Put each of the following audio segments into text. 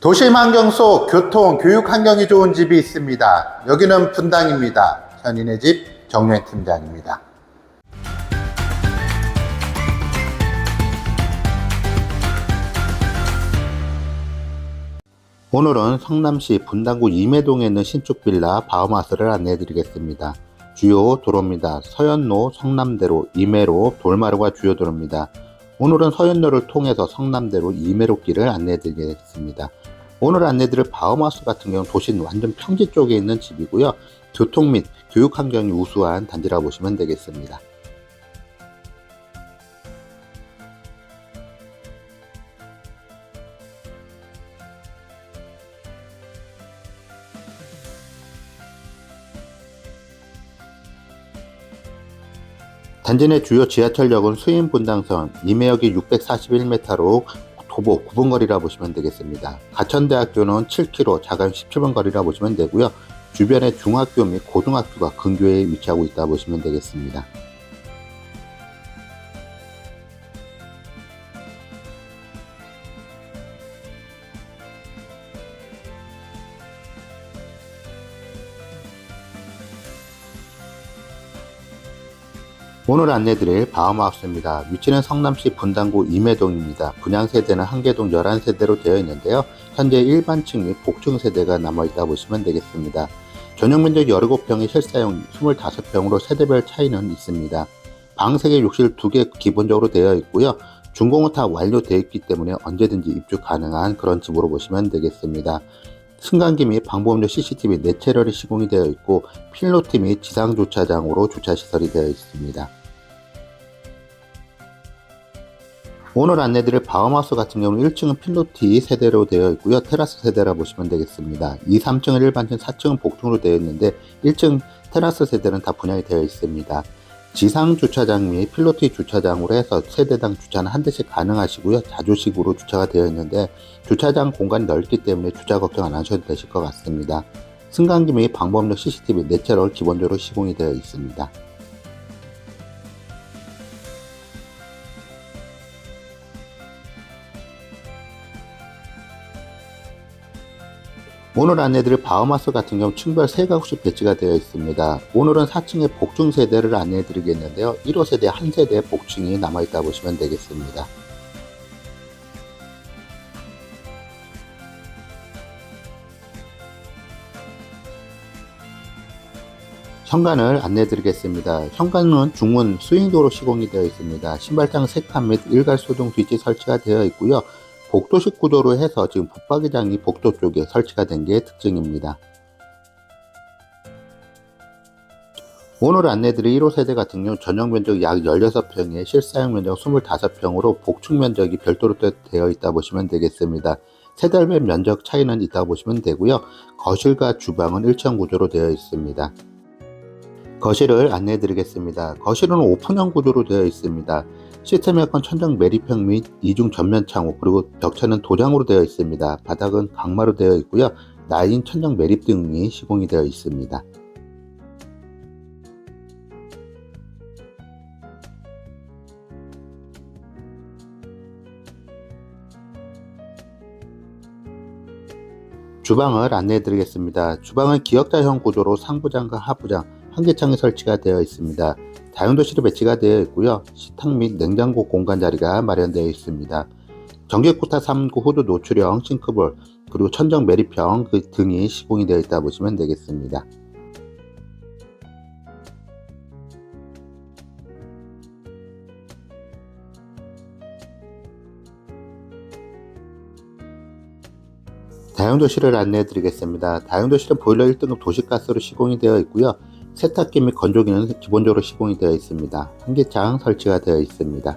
도심 환경 속 교통, 교육 환경이 좋은 집이 있습니다. 여기는 분당입니다. 현인의 집 정유행 팀장입니다. 오늘은 성남시 분당구 임해동에 있는 신축 빌라 바우마스를 안내해 드리겠습니다. 주요 도로입니다. 서현로, 성남대로, 임해로, 돌마루가 주요 도로입니다. 오늘은 서현로를 통해서 성남대로 임해로 길을 안내해 드리겠습니다. 오늘 안내드릴 바우마스 같은 경우는 도시 완전 평지 쪽에 있는 집이고요. 교통 및 교육 환경이 우수한 단지라고 보시면 되겠습니다. 단지 내 주요 지하철역은 수인분당선, 임해역이 641m로 도보 9분 거리라 보시면 되겠습니다. 가천대학교는 7km, 자간 17분 거리라 보시면 되고요. 주변에 중학교 및 고등학교가 근교에 위치하고 있다 보시면 되겠습니다. 오늘 안내드릴 바우마우스입니다. 위치는 성남시 분당구 임해동입니다. 분양 세대는 한개동 11세대로 되어 있는데요. 현재 일반층 및 복층 세대가 남아있다 보시면 되겠습니다. 전용 면적 17평의 실사용 25평으로 세대별 차이는 있습니다. 방 3개, 욕실 2개 기본적으로 되어 있고요. 준공은 다 완료되어 있기 때문에 언제든지 입주 가능한 그런 집으로 보시면 되겠습니다. 승강기 및 방범용 CCTV 내체럴이 시공이 되어 있고 필로티 및 지상 주차장으로 주차 시설이 되어 있습니다. 오늘 안내드릴 바우마우스 같은 경우는 1층은 필로티 세대로 되어 있고요. 테라스 세대라 보시면 되겠습니다. 2, 3층은 일반층, 4층은 복층으로 되어 있는데 1층 테라스 세대는 다 분양이 되어 있습니다. 지상 주차장 및 필로티 주차장으로 해서 세대당 주차는 한 대씩 가능하시고요. 자주식으로 주차가 되어 있는데 주차장 공간이 넓기 때문에 주차 걱정 안 하셔도 되실 것 같습니다. 승강기 및 방범용 CCTV 내체럴 기본적으로 시공이 되어 있습니다. 오늘 안내드릴 바우마스 같은 경우 층별 3가구씩 배치가 되어 있습니다. 오늘은 4층의 복층 세대를 안내드리겠는데요. 1호 세대 한 세대 복층이 남아있다 보시면 되겠습니다. 현관을 안내드리겠습니다. 현관은 중문 스윙도로 시공이 되어 있습니다. 신발장 3칸 및 일괄 소등 뒤지 설치가 되어 있고요. 복도식 구조로 해서 지금 붙박이장이 복도 쪽에 설치가 된 게 특징입니다. 오늘 안내드릴 1호 세대 같은 경우 전용 면적 약 16평에 실사용 면적 25평으로 복층 면적이 별도로 되어 있다 보시면 되겠습니다. 세대별 면적 차이는 있다고 보시면 되고요. 거실과 주방은 일체형 구조로 되어 있습니다. 거실을 안내해 드리겠습니다. 거실은 오픈형 구조로 되어 있습니다. 시스템 에어컨 천장 매립형 및 이중 전면 창호 그리고 벽체는 도장으로 되어 있습니다. 바닥은 강마로 되어 있고요. 나인 천장 매립 등이 시공이 되어 있습니다. 주방을 안내해 드리겠습니다. 주방은 기역자형 구조로 상부장과 하부장, 한개창이 설치가 되어 있습니다. 다용도실이 배치가 되어 있고요. 식탁 및 냉장고 공간 자리가 마련되어 있습니다. 전기코타 3구 후드 노출형 싱크볼 그리고 천정 매립형 그 등이 시공이 되어 있다 보시면 되겠습니다. 다용도실을 안내해 드리겠습니다. 다용도실은 보일러 1등급 도시가스로 시공이 되어 있고요. 세탁기 및 건조기는 기본적으로 시공이 되어 있습니다. 한개창 설치가 되어 있습니다.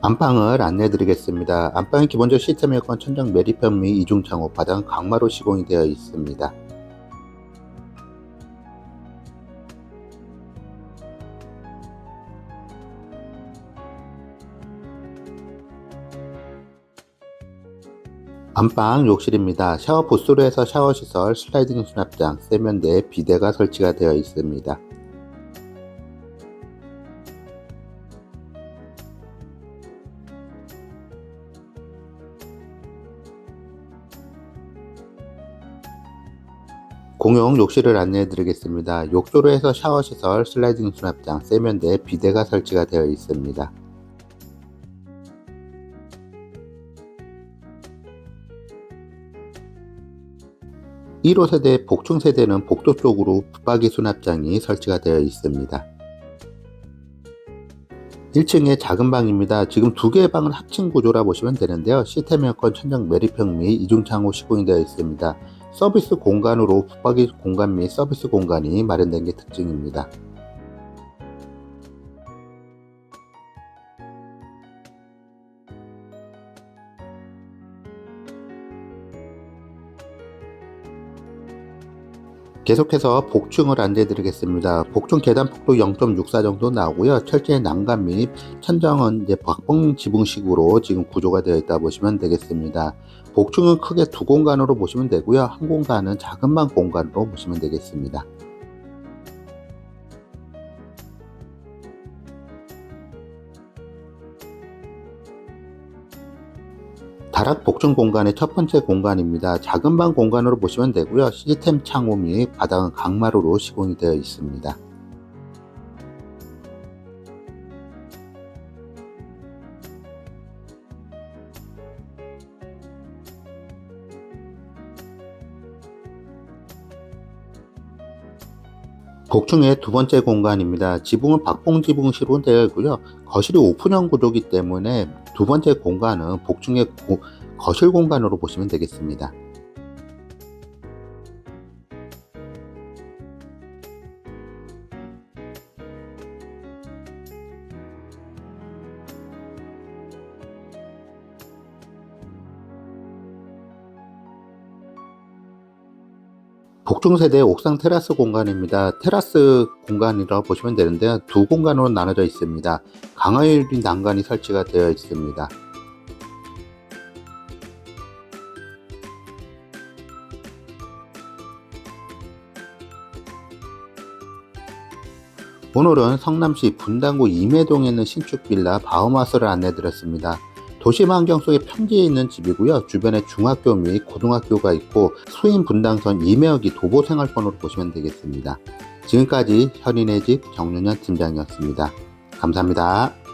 안방을 안내해 드리겠습니다. 안방은 기본적 시스템 에어컨 천장 매립형 및 이중 창호 바닥 강마로 시공이 되어 있습니다. 안방 욕실입니다. 샤워 부스로에서 샤워 시설, 슬라이딩 수납장, 세면대, 비대가 설치가 되어 있습니다. 공용 욕실을 안내해 드리겠습니다. 욕조로에서 샤워 시설, 슬라이딩 수납장, 세면대, 비대가 설치가 되어 있습니다. 1호 세대, 복층 세대는 복도 쪽으로 붙박이 수납장이 설치가 되어 있습니다. 1층에 작은 방입니다. 지금 두 개의 방은 합층 구조라 보시면 되는데요. 시스템 에어컨 천장 매립형 및 이중창호 시공이 되어 있습니다. 서비스 공간으로 붙박이 공간 및 서비스 공간이 마련된 게 특징입니다. 계속해서 복층을 안내해 드리겠습니다. 복층 계단 폭도 0.64 정도 나오고요. 철제 난간 및 천정은 이제 박봉 지붕식으로 지금 구조가 되어 있다 보시면 되겠습니다. 복층은 크게 두 공간으로 보시면 되고요. 한 공간은 작은 방 공간으로 보시면 되겠습니다. 다락 복층 공간의 첫 번째 공간입니다. 작은 방 공간으로 보시면 되고요. 시스템 창호 및 바닥은 강마루로 시공이 되어 있습니다. 복층의 두 번째 공간입니다. 지붕은 박봉 지붕식으로 되어 있고요. 거실이 오픈형 구조이기 때문에 두 번째 공간은 복층의 고- 거실 공간으로 보시면 되겠습니다. 복층 세대 옥상 테라스 공간입니다. 테라스 공간이라고 보시면 되는데요. 두 공간으로 나눠져 있습니다. 강화유리 난간이 설치가 되어 있습니다. 오늘은 성남시 분당구 임해동에 있는 신축 빌라 바우마스를 안내 드렸습니다. 도심 환경 속에 평지에 있는 집이고요. 주변에 중학교 및 고등학교가 있고 수인 분당선 임해역이 도보 생활권으로 보시면 되겠습니다. 지금까지 현인의 집 정윤현 팀장이었습니다. 감사합니다.